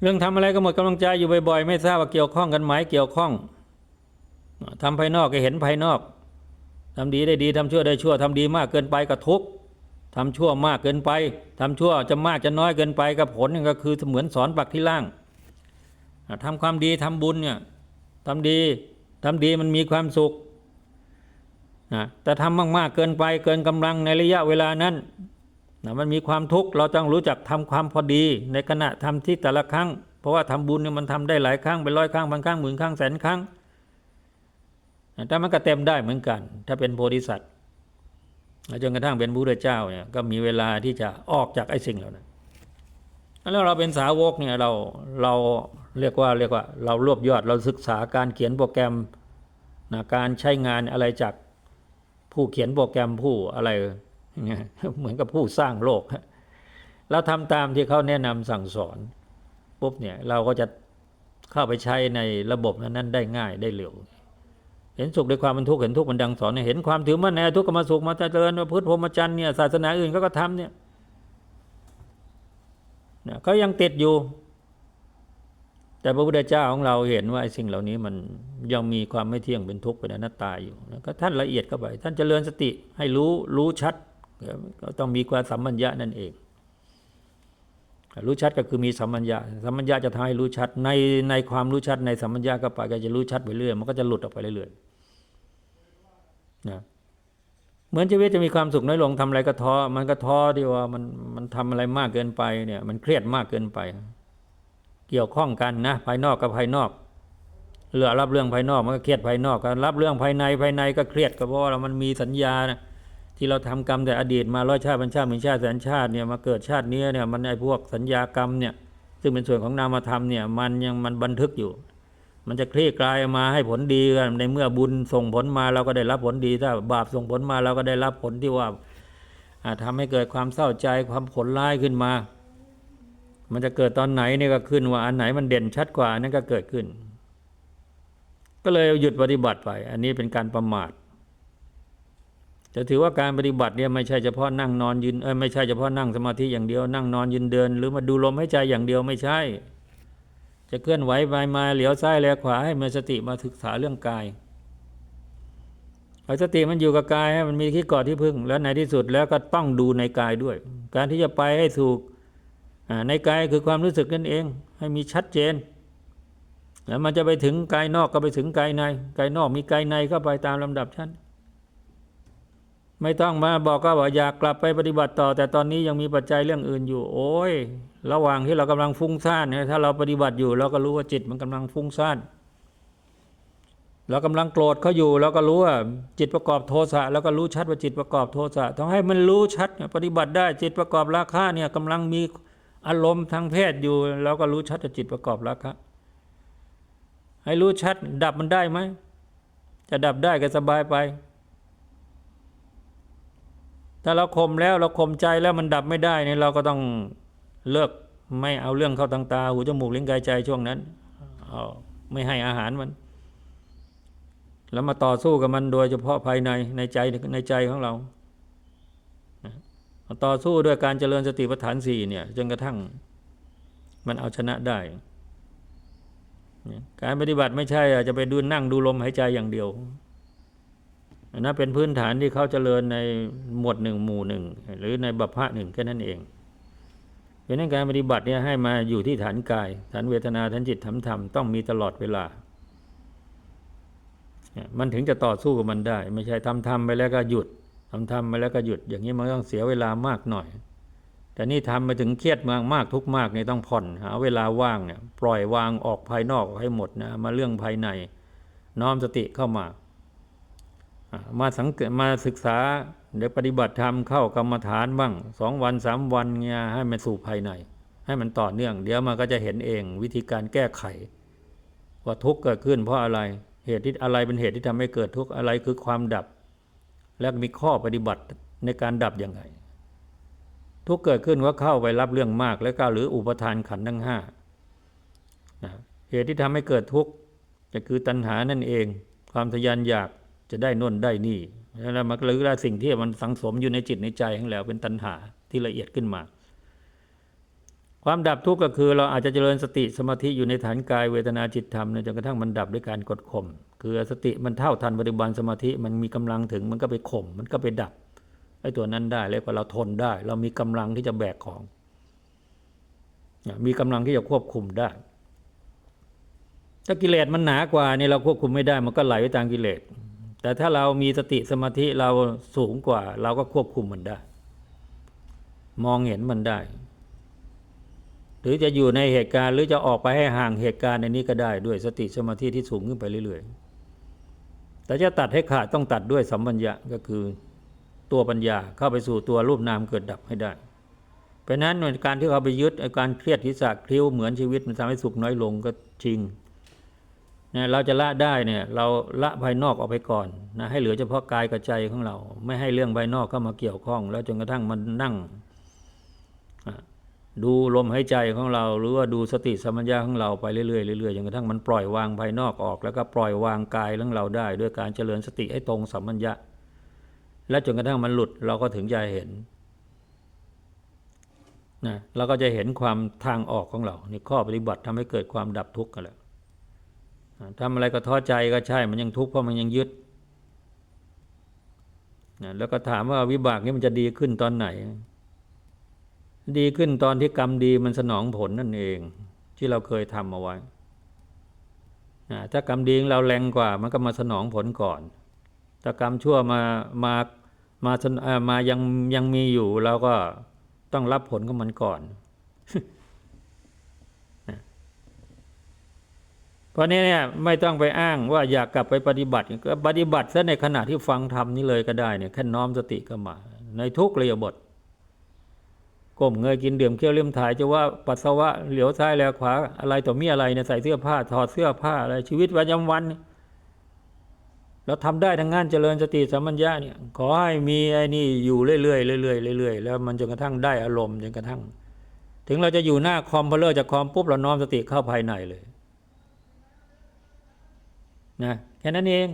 เรื่องทำอะไรก็หมดกำลังใจอยู่บ่อยๆ ไม่ทราบว่าเกี่ยวข้องกันไหมเกี่ยวข้องทำภายนอกก็เห็นภายนอกทำดีได้ดีทำชั่วได้ชั่วทำดีมากเกินไปก็ทุกข์ทำชั่วมากเกินไปทำชั่วจะมากจะน้อยเกินไปก็ผลก็คือเหมือนสอนปักที่ล่างทำความดีทำบุญเนี่ยทำดีทำดีมันมีความสุขนะแต่ทำมากๆเกินไปเกินกำลังในระยะเวลานั้น นะมันมีความทุกข์เราต้องรู้จักทำความพอดีในขณะทำที่แต่ละครั้ง เพราะว่าทำบุญเนี่ยมันทำได้หลายครั้งเป็นร้อยครั้งพันครั้งหมื่นครั้งแสนครั้งนะแต่มันก็เต็มได้เหมือนกัน ถ้าเป็นโพธิสัตว์จนกระทั่งเป็นพระพุทธเจ้าเนี่ยก็มีเวลาที่จะออกจากไอ้สิ่งเหล่านั้นแล้วเราเป็นสาวกเนี่ยเราเราเรียกว่าเรียกว่า เรารวบยอดเราศึกษาการเขียนโปรแกรมนะการใช้งานอะไรจากผู้เขียนโปรแกรมผู้อะไร เหมือนกับผู้สร้างโลกเราทำตามที่เขาแนะนำสั่งสอนปุ๊บเนี่ยเราก็จะเข้าไปใช้ในระบบนั้นได้ง่ายได้เร็ว เห็นสุขด้วยความมันทุกข์เห็นทุกข์มันดังสอนเห็นความถือมั่นในทุกข์ก็มาสุขมาเจริญมาพุทธพรหมจรรย์เนี่ยศาสนาอื่นเขาก็ทำเนี่ยเขายังติดอยู่ แต่พระพุทธเจ้าของเราเห็นว่าสิ่งเหล่านี้มันยังมีความไม่เที่ยงเป็นทุกข์เป็นอนัตตาอยู่ก็ท่านละเอียดเข้าไป ท่านเจริญสติให้รู้รู้ชัด ก็ต้องมีความสัมมัญญะนั่นเอง รู้ชัดก็คือมีสัมมัญญะสัมมัญญะจะทำให้รู้ชัด ในในความรู้ชัดในสัมมัญญะก็ไปก็จะรู้ชัดไปเรื่อยมันก็จะหลุดออกไปเรื่อยๆนะเหมือนชีวิตจะมีความสุขน้อยลงทำอะไรก็ท้อมันก็ท้อที่ว่ามันมันทำอะไรมากเกินไปเนี่ยมันเครียดมากเกินไป เกี่ยวข้องกันนะภายนอกกับภายนอกเหลือรับเรื่องภายนอกมันก็เครียดภายนอกกันรับเรื่องภายในภายในก็เครียดก็เพราะว่ามันมีสัญญานะ ที่เราทำกรรมแต่อดีตมาร้อยชาติพันชาติหมื่นชาติแสนชาติเนี่ยมาเกิดชาตินี้เนี่ยมันไอ้พวกสัญญากรรมเนี่ยซึ่งเป็นส่วนของนามธรรมเนี่ยมันยังมันบันทึกอยู่ มันจะคลี่คลายมาให้ผลดีกันในเมื่อบุญส่งผลมาเราก็ได้รับผลดีถ้าบาปส่งผลมาเราก็ได้รับผลที่ว่าทำให้เกิดความเศร้าใจความผลร้ายขึ้นมา มันจะเกิดตอนไหนเนี่ยก็ขึ้นว่าอันไหนมันเด่นชัดกว่านั่นก็เกิดขึ้น ก็เลยหยุดปฏิบัติไป อันนี้เป็นการประมาท จะถือว่าการปฏิบัติเนี่ยไม่ใช่เฉพาะนั่งนอนยืนเออไม่ใช่เฉพาะนั่งสมาธิอย่างเดียว นั่งนอนยืนเดิน หรือมาดูลมหายใจอย่างเดียวไม่ใช่ จะเคลื่อนไหวไปมาเหลียวซ้ายแลขวาให้มีสติมาศึกษาเรื่องกายเอาสติมันอยู่กับกายให้มันมีที่เกาะที่พึ่ง แล้วในที่สุดแล้วก็ต้องดูในกายด้วย การที่จะไปให้ถูกในกายคือความรู้สึกนั่นเอง ให้มีชัดเจน แล้วมันจะไปถึงกายนอกก็ไปถึงกายใน กายนอกมีกายในเข้าไปตามลำดับชั้น ไม่ต้องมาบอกก็ว่าอยากกลับไปปฏิบัติต่อ แต่ตอนนี้ยังมีปัจจัยเรื่องอื่นอยู่ โอ้ย ระหว่างที่เรากำลังฟุ้งซ่านเนี่ยถ้าเราปฏิบัติอยู่ เราก็รู้ว่าจิตมันกำลังฟุ้งซ่านเรากำลังโกรธเขาอยู่เราก็รู้ว่าจิตประกอบโทสะแล้วก็รู้ชัดว่าจิตประกอบโทสะต้องให้มันรู้ชัดปฏิบัติได้จิตประกอบราคะเนี่ยกำลังมีอารมณ์ทางเพศอยู่เราก็รู้ชัดว่าจิตประกอบราคะให้รู้ชัดดับมันได้ไหมจะดับได้ก็สบายไป ถ้าเราข่มแล้วเราข่มใจแล้วมันดับไม่ได้เนี่ยเราก็ต้องเลิกไม่เอาเรื่องเข้าทางตา หูจมูกลิ้นกายใจช่วงนั้นเอาไม่ให้อาหารมัน แล้วมาต่อสู้กับมันโดยเฉพาะภายในในใจในใจของเราต่อสู้ด้วยการเจริญสติปัฏฐานสี่เนี่ยจนกระทั่งมันเอาชนะได้ การปฏิบัติไม่ใช่จะไปดูนั่งดูลมหายใจอย่างเดียว นั่นเป็นพื้นฐานที่เขาเจริญในหมวดหนึ่งหมู่หนึ่งหรือในบัพพะหนึ่งแค่นั้นเองเพราะนั้นการปฏิบัติเนี่ยให้มาอยู่ที่ฐานกาย ฐานเวทนาฐานจิตฐานธรรมต้องมีตลอดเวลา มันถึงจะต่อสู้กับมันได้ ไม่ใช่ทำทำไปแล้วก็หยุดทำทำไปแล้วก็หยุด อย่างนี้มันต้องเสียเวลามากหน่อย แต่นี่ทำไปถึงเครียดมากมากทุกมากนี่ต้องผ่อนหาเวลาว่างเนี่ยปล่อยวางออกภายนอกให้หมดนะมาเรื่องภายในน้อมสติเข้ามา มาสังเกตมาศึกษาเดี๋ยวปฏิบัติธรรมเข้ากรรมฐานบ้างสองวันสามวันเนี่ยให้มันสู่ภายใน ให้มันต่อเนื่อง เดี๋ยวมันก็จะเห็นเองวิธีการแก้ไข ว่าทุกข์เกิดขึ้นเพราะอะไรเหตุที่อะไรเป็นเหตุที่ทำให้เกิดทุกข์อะไรคือความดับ และมีข้อปฏิบัติในการดับยังไง ทุกข์เกิดขึ้นว่าเข้าไปรับเรื่องมาก แล้วก็หรืออุปทานขันธ์ทั้งห้าเหตุที่ทำให้เกิดทุกข์จะคือตัณหานั่นเอง ความทยานอยาก จะได้น่นได้นี่แล้วมันก็เลยได้สิ่งที่มันสังสมอยู่ในจิตในใจของเราเป็นตัณหาที่ละเอียดขึ้นมา ความดับทุกข์ก็คือ เราอาจจะเจริญสติสมาธิอยู่ในฐานกายเวทนาจิตธรรมจนกระทั่งมันดับด้วยการกดข่มคือสติมันเท่าทันปัจจุบันสมาธิมันมีกำลังถึงมันก็ไปข่มมันก็ไปดับไอ้ตัวนั้นได้เรียกว่าเราทนได้ เรามีกำลังที่จะแบกของ มีกำลังที่จะควบคุมได้ ถ้ากิเลสมันหนากว่านี่เราควบคุมไม่ได้ มันก็ไหลไปตามกิเลส แต่ถ้าเรามีสติสมาธิเราสูงกว่า เราก็ควบคุมมันได้ มองเห็นมันได้ หรือจะอยู่ในเหตุการณ์ หรือจะออกไปให้ห่างเหตุการณ์ในนี้ก็ได้ด้วยสติสมาธิที่สูงขึ้นไปเรื่อยๆ แต่จะตัดให้ขาดต้องตัดด้วยสัมปัญญะก็คือตัวปัญญาเข้าไปสู่ตัวรูปนามเกิดดับให้ได้เพราะนั้นการที่เขาไปยึดการเครียดทิศะคริ้วเหมือนชีวิตมันทำให้สุขน้อยลงก็จริง นะเราจะละได้เนี่ยเราละภายนอกออกไปก่อนนะให้เหลือเฉพาะกายกับใจของเรา ไม่ให้เรื่องภายนอกเข้ามาเกี่ยวข้อง แล้วจนกระทั่งมันนั่ง ดูลมหายใจของเรา หรือว่าดูสติสมัญญาของเราไปเรื่อยๆเรื่อยๆจนกระทั่งมันปล่อยวางภายนอกออก แล้วก็ปล่อยวางกายของเราได้ ด้วยการเจริญสติให้ตรงสัมมัญญะ และจนกระทั่งมันหลุดเราก็ถึงจะเห็นนะเราก็จะเห็นความทางออกของเราในข้อปฏิบัติทำให้เกิดความดับทุกข์กันแหละ ทำอะไรก็ท้อใจก็ใช่ มันยังทุกข์เพราะมันยังยึดนะแล้วก็ถามว่าวิบากนี้มันจะดีขึ้นตอนไหน ดีขึ้นตอนที่กรรมดีมันสนองผลนั่นเอง ที่เราเคยทำเอาไว้นะถ้ากรรมดีเราแรงกว่า มันก็มาสนองผลก่อนถ้ากรรมชั่วมามามามายังยังมีอยู่เราก็ต้องรับผลของมันก่อน เพราะนี้เนี่ยไม่ต้องไปอ้างว่าอยากกลับไปปฏิบัติก็ปฏิบัติซะในขณะที่ฟังธรรมนี้เลยก็ได้เนี่ยแค่น้อมสติก็มา ในทุกเรียบทก้มเงยกินเดื่มเคี้ยวเลี้ยมถ่ายจะว่าปัสสาวะเหลียวซ้ายแลขวาอะไรต่อมีอะไรเนี่ยใส่เสื้อผ้าถอดเสื้อผ้าอะไรชีวิตประจำวันเราทำได้ทั้งงานเจริญสติสัมปัญญะเนี่ยขอให้มีไอ้นี่อยู่เรื่อยๆเรื่อยๆเรื่อยๆแล้วมันจนกระทั่งได้อารมณ์จนกระทั่ง ถึงเราจะอยู่หน้าคอมพอเลอร์จากคอมปุ๊บเราน้อมสติเข้าภายในเลย นะแค่นั้นเอง